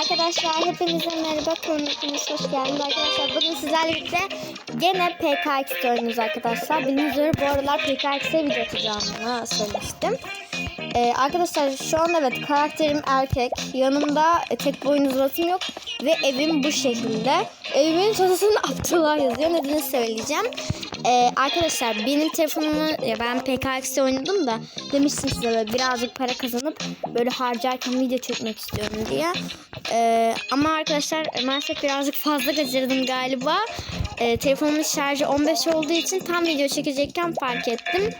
Arkadaşlar hepinize merhaba konuklarınız hoş geldiniz arkadaşlar. Bugün sizlerle birlikte gene PKX oynuyoruz arkadaşlar. Bildiğiniz üzere bu aralar PKX'e video atacağımı söylemiştim. Ee, arkadaşlar şu an evet karakterim erkek. Yanımda e, tek boyun uzatım yok. Ve evim bu şekilde. Evimin çatısında Abdullah yazıyor. Nedeni söyleyeceğim. Ee, arkadaşlar benim telefonumu ya ben PKX'te oynadım da demiştim size böyle birazcık para kazanıp böyle harcarken video çekmek istiyorum diye. Ee, ama arkadaşlar maalesef birazcık fazla kaçırdım galiba. Ee, telefonumun şarjı 15 olduğu için tam video çekecekken fark ettim.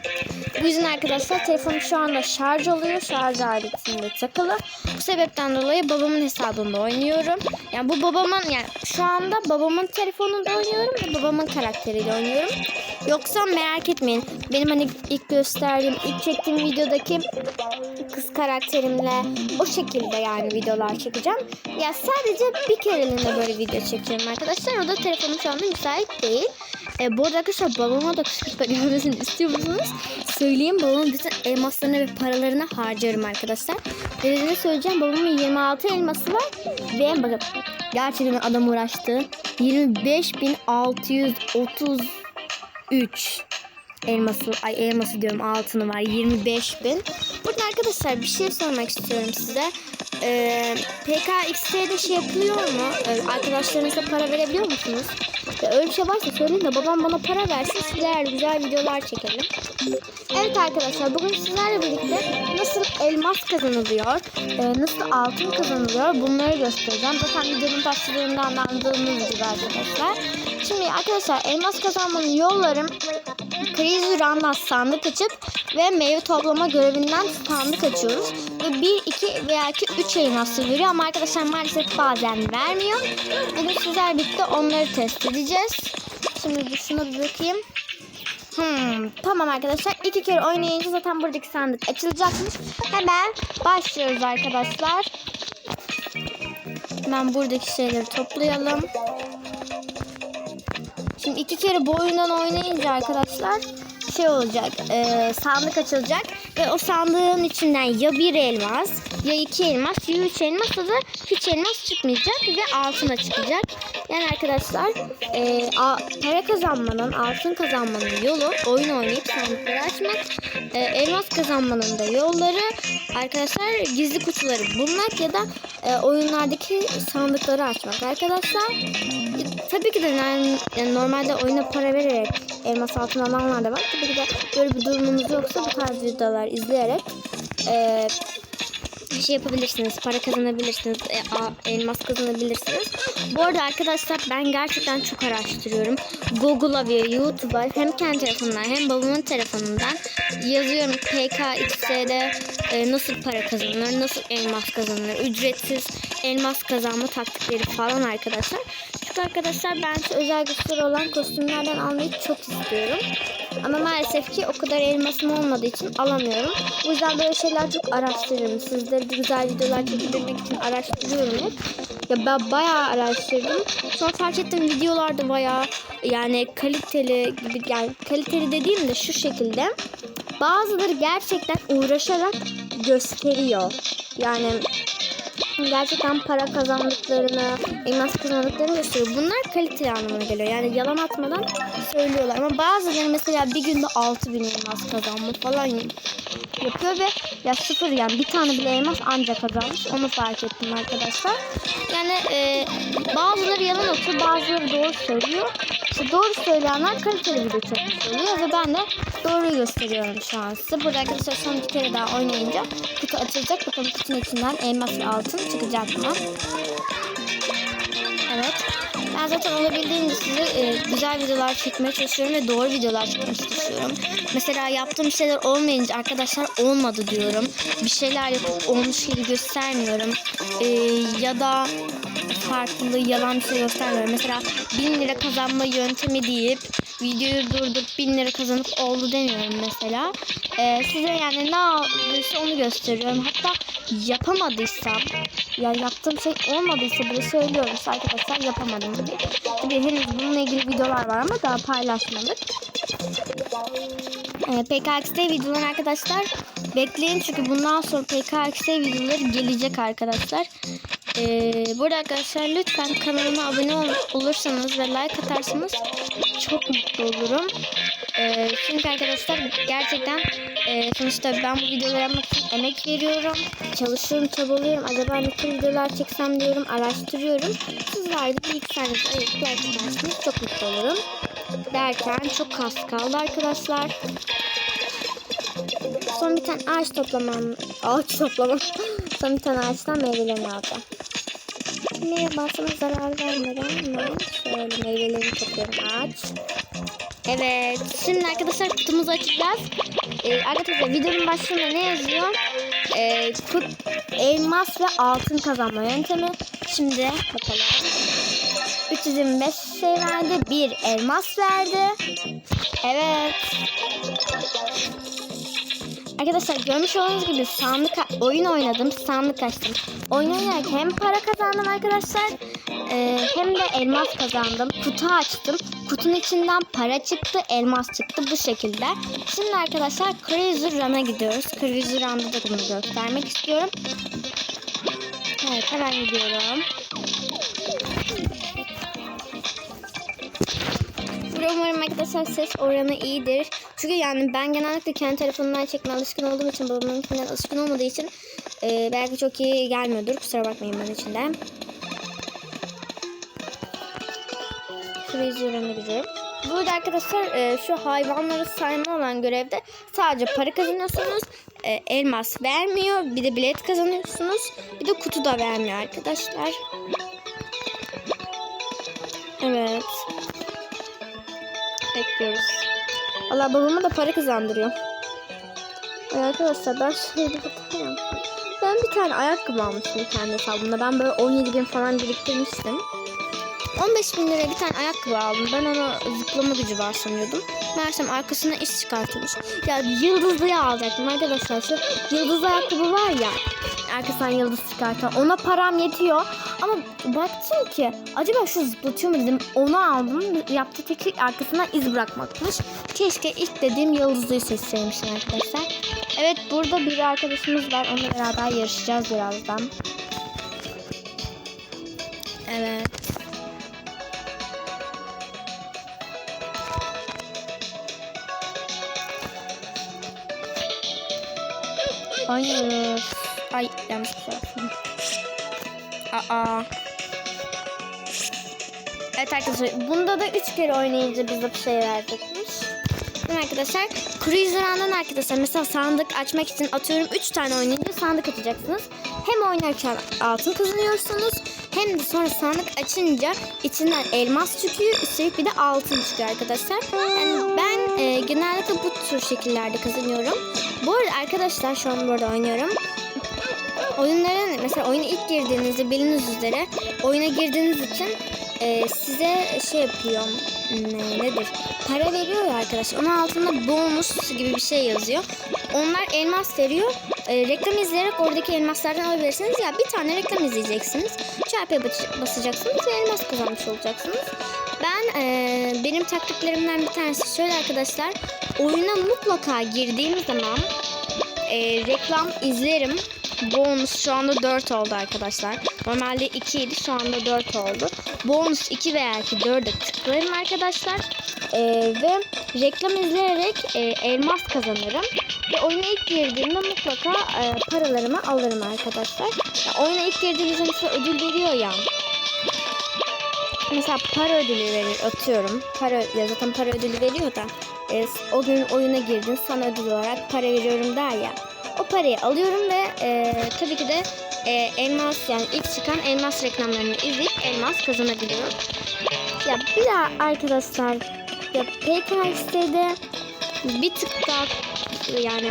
Bu yüzden arkadaşlar telefonum şu anda şarj oluyor. Şarj aletinde takılı. Bu sebepten dolayı babamın hesabında oynuyorum. Yani bu babamın yani şu anda babamın telefonunda oynuyorum ve babamın karakteriyle oynuyorum. Yoksa merak etmeyin. Benim hani ilk gösterdiğim, ilk çektiğim videodaki kız karakterimle o şekilde yani videolar çekeceğim. Ya sadece bir kereliğine böyle video çekiyorum arkadaşlar. O da telefonum şu anda müsait değil. E, bu arada arkadaşlar babama da kışkırtma gelmesini istiyor musunuz? Söyleyeyim babamın bütün elmaslarını ve paralarını harcarım arkadaşlar. Dediğini söyleyeceğim babamın 26 elması var. Ve bakın gerçekten adam uğraştı. 25.633 elması, ay elması diyorum altını var 25 bin. Burada arkadaşlar bir şey sormak istiyorum size. Ee, PKX'de şey yapılıyor mu? Ee, arkadaşlarınıza para verebiliyor musunuz? Ya öyle bir şey varsa söyleyin de babam bana para versin sizlerle güzel videolar çekelim. Evet arkadaşlar bugün sizlerle birlikte nasıl elmas kazanılıyor, e, nasıl altın kazanılıyor bunları göstereceğim. Zaten videonun başlığından da anladığınız gibi arkadaşlar. Şimdi arkadaşlar elmas kazanmanın yolları Crazy Run'dan sandık açıp ve meyve toplama görevinden sandık açıyoruz. Ve 1, 2 veya 2, 3 elması veriyor ama arkadaşlar maalesef bazen vermiyor. Bugün sizlerle birlikte onları test edeceğiz. Şimdi bir şuna bir bakayım. Hmm, tamam arkadaşlar. iki kere oynayınca zaten buradaki sandık açılacakmış. Hemen başlıyoruz arkadaşlar. Hemen buradaki şeyleri toplayalım. Şimdi iki kere bu oyundan oynayınca arkadaşlar şey olacak. e, sandık açılacak ve o sandığın içinden ya bir elmas ya iki elmas ya üç elmas ya da hiç elmas çıkmayacak ve altına çıkacak. Yani arkadaşlar e, a, para kazanmanın, altın kazanmanın yolu oyun oynayıp sandıkları açmak. E, elmas kazanmanın da yolları arkadaşlar gizli kutuları bulmak ya da e, oyunlardaki sandıkları açmak. Arkadaşlar tabii ki de yani, yani normalde oyuna para vererek elmas altın alanlar da var. Tabii ki de böyle bir durumunuz yoksa bu tarz videolar izleyerek e, şey yapabilirsiniz. Para kazanabilirsiniz. E, a- elmas kazanabilirsiniz. Bu arada arkadaşlar ben gerçekten çok araştırıyorum. Google'a ve YouTube'a hem kendi telefonumdan hem babamın telefonundan yazıyorum PKX'de e, nasıl para kazanılır, nasıl elmas kazanılır, ücretsiz elmas kazanma taktikleri falan arkadaşlar. Çünkü arkadaşlar ben özel güçleri olan kostümlerden almayı çok istiyorum. Ama maalesef ki o kadar elmasım olmadığı için alamıyorum. Bu yüzden böyle şeyler çok araştırıyorum. Sizlere de güzel videolar çekebilmek için araştırıyorum hep. Ya ben bayağı araştırdım. Sonra fark ettim videolarda bayağı yani kaliteli gibi yani kaliteli dediğim de şu şekilde. Bazıları gerçekten uğraşarak gösteriyor. Yani gerçekten para kazandıklarını, elmas kazandıklarını gösteriyor. Bunlar kaliteli anlamına geliyor. Yani yalan atmadan söylüyorlar. Ama bazıları mesela bir günde 6000 elmas kazanmış falan yapıyor ve ya sıfır yani bir tane bile elmas ancak kazanmış. Onu fark ettim arkadaşlar. Yani e, bazıları yalan atıyor, bazıları doğru söylüyor. İşte doğru söyleyenler kaliteli video çekmiş oluyor ve ben de doğruyu gösteriyorum şu an size. Burada arkadaşlar son bir kere daha oynayınca kutu açılacak. Bakalım kutunun içinden elmas ve altın çıkacak mı? Evet. Ben zaten olabildiğince size e, güzel videolar çekmeye çalışıyorum ve doğru videolar çekmeye çalışıyorum. Mesela yaptığım şeyler olmayınca arkadaşlar olmadı diyorum. Bir şeyler yapıp olmuş gibi göstermiyorum. E, ya da farklı yalan bir şey göstermiyorum. Mesela 1000 lira kazanma yöntemi deyip videoyu durdurup 1000 lira kazanıp oldu demiyorum mesela. E, size yani ne olduysa onu gösteriyorum. Hatta yapamadıysam ya yaptığım şey olmadıysa bile söylüyorum arkadaşlar yapamadım gibi. Tabii henüz bununla ilgili videolar var ama daha paylaşmadık. Ee, PKX'de videolar arkadaşlar bekleyin çünkü bundan sonra PKX'de videoları gelecek arkadaşlar. Ee, burada arkadaşlar lütfen kanalıma abone ol- olursanız ve like atarsanız çok mutlu olurum. Ee, çünkü arkadaşlar gerçekten e, sonuçta ben bu videoları için emek veriyorum. Çalışıyorum, çabalıyorum. Acaba tür videolar çeksem diyorum, araştırıyorum. Sizler de tanesi ayıp like ederseniz çok mutlu olurum. Derken çok kas kaldı arkadaşlar. Son bir tane ağaç toplamam. Ağaç toplamam. Son bir tane ağaçtan meyvelerini alacağım. Neye basına zarar vermeden hemen şöyle meyvelerini topluyorum ağaç. Evet. Şimdi arkadaşlar kutumuzu açacağız. Ee, arkadaşlar videonun başlığında ne yazıyor? Ee, kut, elmas ve altın kazanma yöntemi. Şimdi bakalım. 325 şey verdi. Bir elmas verdi. Evet. Arkadaşlar görmüş olduğunuz gibi sandık oyun oynadım. Sandık açtım. Oyun oynarken hem para kazandım arkadaşlar. e, hem de elmas kazandım. Kutu açtım. Kutunun içinden para çıktı. Elmas çıktı bu şekilde. Şimdi arkadaşlar Crazy Run'a gidiyoruz. Crazy Run'da da bunu göstermek istiyorum. Evet hemen gidiyorum. Umarım arkadaşlar ses oranı iyidir. Çünkü yani ben genellikle kendi telefonumdan çekmeye alışkın olduğum için babamınkinden alışkın olmadığı için e, belki çok iyi gelmiyordur. Kusura bakmayın bunun için de. Crazy Run'a gidiyorum. Burada arkadaşlar e, şu hayvanları sayma olan görevde sadece para kazanıyorsunuz. E, elmas vermiyor. Bir de bilet kazanıyorsunuz. Bir de kutu da vermiyor arkadaşlar. Evet. Bekliyoruz. Allah babama da para kazandırıyor. Ay arkadaşlar ben şöyle bir yaptım. Ben bir tane ayakkabı almıştım kendi hesabımda. Ben böyle 17 bin falan biriktirmiştim. 15 bin liraya bir tane ayakkabı aldım. Ben ona zıplama gücü var sanıyordum. Meğersem arkasına iş çıkartılmış. Ya yıldızlıyı alacaktım arkadaşlar. Şu yıldız ayakkabı var ya. Arkasından yıldız çıkartan. Ona param yetiyor. Ama baktım ki acaba şu zıplatıyor mu dedim. Onu aldım. Yaptığı tek şey arkasına iz bırakmakmış. Keşke ilk dediğim yıldızlıyı seçseymişim arkadaşlar. Evet burada bir arkadaşımız var. Onunla beraber yarışacağız birazdan. Evet. Hayır. Ay yanlış şey yaptım. Aa. Evet arkadaşlar bunda da 3 kere oynayınca bize bir şey verecekmiş. Şimdi arkadaşlar Cruise Run'dan arkadaşlar mesela sandık açmak için atıyorum 3 tane oynayınca sandık açacaksınız. Hem oynarken altın kazanıyorsunuz hem de sonra sandık açınca içinden elmas çıkıyor üstelik bir de altın çıkıyor arkadaşlar. Yani ben e, genellikle bu tür şekillerde kazanıyorum. Bu arada arkadaşlar şu an burada oynuyorum. Oyunların mesela oyuna ilk girdiğinizde bildiğiniz üzere oyuna girdiğiniz için e, size şey yapıyor ne, nedir? Para veriyor ya arkadaşlar. Onun altında bonus gibi bir şey yazıyor. Onlar elmas veriyor. E, reklam izleyerek oradaki elmaslardan alabilirsiniz. Ya bir tane reklam izleyeceksiniz. Çarpıya bas- basacaksınız ve elmas kazanmış olacaksınız. Ben e, benim taktiklerimden bir tanesi şöyle arkadaşlar. Oyuna mutlaka girdiğim zaman e, reklam izlerim. Bonus şu anda 4 oldu arkadaşlar. Normalde 2 idi şu anda 4 oldu. Bonus 2 veya ki 4'e tıklarım arkadaşlar. E, ve reklam izleyerek e, elmas kazanırım. Ve oyuna ilk girdiğimde mutlaka e, paralarımı alırım arkadaşlar. Ya, oyuna ilk girdiğinizde mesela ödül veriyor ya. Mesela para ödülü verir atıyorum. Para ya zaten para ödülü veriyor da e, o gün oyuna girdin sana ödül olarak para veriyorum der ya. Parayı alıyorum ve e, tabii ki de e, elmas yani ilk çıkan elmas reklamlarını izleyip elmas kazanabiliyorum. Ya bir daha arkadaşlar ya PKX'de bir tık daha yani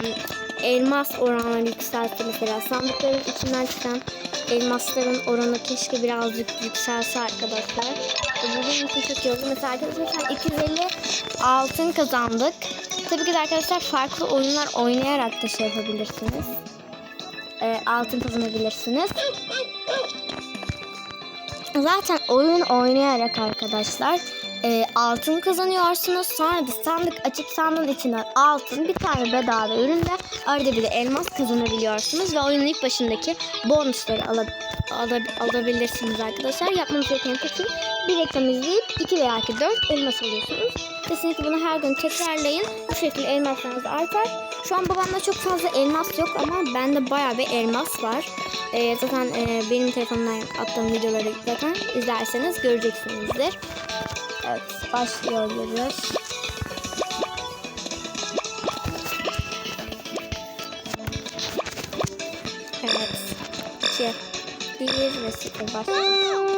elmas oranları yükseltti mesela sandıkların içinden çıkan elmasların oranı keşke birazcık yükselse arkadaşlar. Bu benim için çok iyi. Mesela arkadaşlar 250 altın kazandık. Tabii ki de arkadaşlar farklı oyunlar oynayarak da şey yapabilirsiniz. Ee, altın kazanabilirsiniz. Zaten oyun oynayarak arkadaşlar e, altın kazanıyorsunuz. Sonra da sandık açıp sandığın içinden altın bir tane bedava ürünle arada bir de elmas kazanabiliyorsunuz. Ve oyunun ilk başındaki bonusları alıp alab- alabilirsiniz arkadaşlar. Yapmanız gereken tek şey bir reklam izleyip 2 veya 2 4 elmas alıyorsunuz. Kesinlikle bunu her gün tekrarlayın. Bu şekilde elmaslarınız artar. Şu an babamda çok fazla elmas yok ama bende bayağı bir elmas var. Ee, zaten e, benim telefonumdan attığım videoları zaten izlerseniz göreceksinizdir. Evet başlıyoruz. Evet. 2 1 ve 0 başlıyor.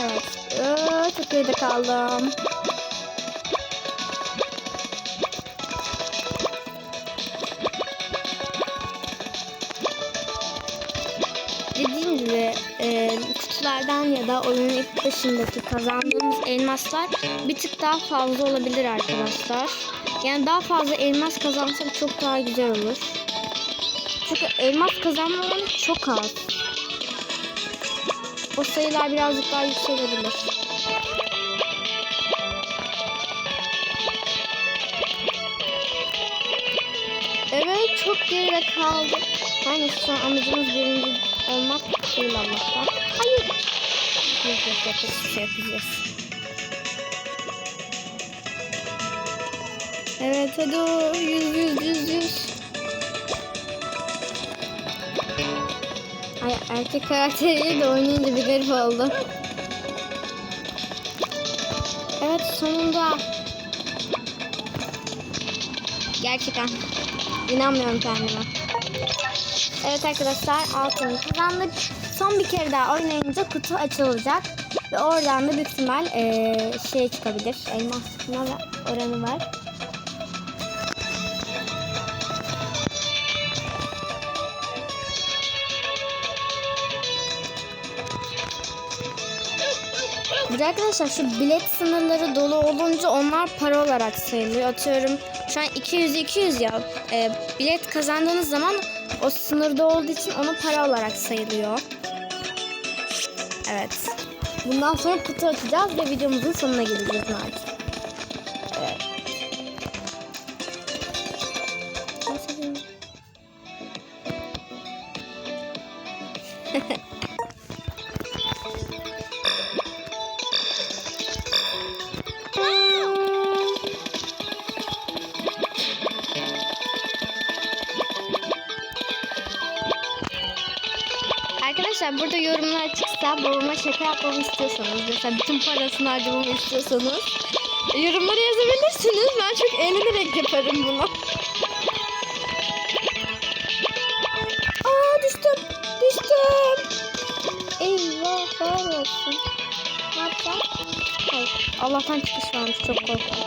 Evet. Ee, çok geride kaldım. Dediğim gibi e, kutulardan ya da oyunun ilk başındaki kazandığımız elmaslar bir tık daha fazla olabilir arkadaşlar. Yani daha fazla elmas kazansak çok daha güzel olur. Çünkü elmas kazanma oranı çok az. O sayılar birazcık daha yükselebilir. Evet çok geride kaldık. Yani şu an amacımız birinci olmak değil Allah'tan. Hayır. Yok hiçbir şey yapacağız. Evet hadi o yüz yüz yüz yüz. Erkek karakteriyle de oynayınca bir garip oldu. Evet sonunda. Gerçekten inanmıyorum kendime. Evet arkadaşlar altını kazandık. Son bir kere daha oynayınca kutu açılacak. Ve oradan da büyük ihtimal eee, şey çıkabilir. Elmas çıkma oranı var. Bir arkadaşlar şu bilet sınırları dolu olunca onlar para olarak sayılıyor. Atıyorum şu an 200 200 ya. e, bilet kazandığınız zaman o sınırda olduğu için ona para olarak sayılıyor. Evet. Bundan sonra kutu açacağız ve videomuzun sonuna geleceğiz artık. Evet. çıksa babama şaka yapmamı istiyorsanız mesela bütün parasını harcamamı istiyorsanız yorumlara yazabilirsiniz. Ben çok eğlenerek yaparım bunu. Aa düştüm. Düştüm. Eyvah olsun. Ne yapacağım? Hayır. Allah'tan çıkış varmış. Çok korktum.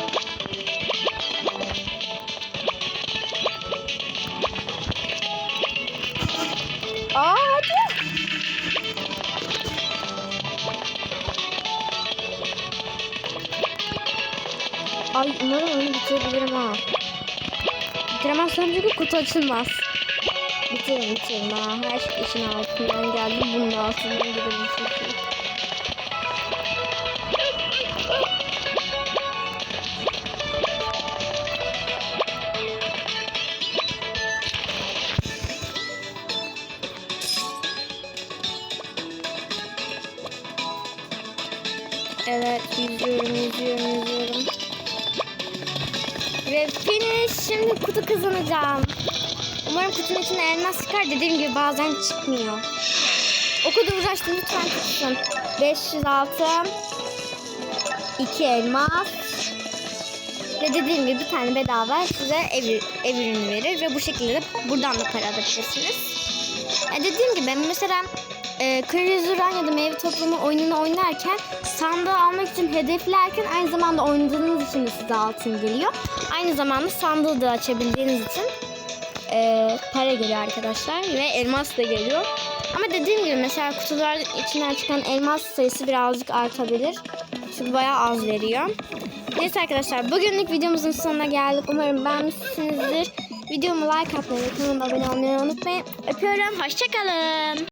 Ay umarım onu bitirebilirim ha. Bitiremezsem çünkü kutu açılmaz. Bitiririm bitiririm ha. Her şey işin altından geldim. Bunun da altından gidelim çünkü. Evet yüzüyorum yüzüyorum yüzüyorum. Ve finish şimdi kutu kazanacağım. Umarım kutunun içinde elmas çıkar. Dediğim gibi bazen çıkmıyor. O kadar uğraştım lütfen çıksın. 506 2 elmas ve dediğim gibi bir tane bedava size ev, ev ürünü verir ve bu şekilde de buradan da para alabilirsiniz. Yani dediğim gibi mesela e, Kriz Uran ya da meyve toplama oyununu oynarken sandığı almak için hedeflerken aynı zamanda oynadığınız için de size altın geliyor. Aynı zamanda sandığı da açabildiğiniz için e, para geliyor arkadaşlar ve elmas da geliyor. Ama dediğim gibi mesela kutular içinden çıkan elmas sayısı birazcık artabilir. Çünkü bayağı az veriyor. Neyse arkadaşlar bugünlük videomuzun sonuna geldik. Umarım beğenmişsinizdir. Videomu like atmayı kanalıma abone olmayı unutmayın. Öpüyorum. Hoşçakalın.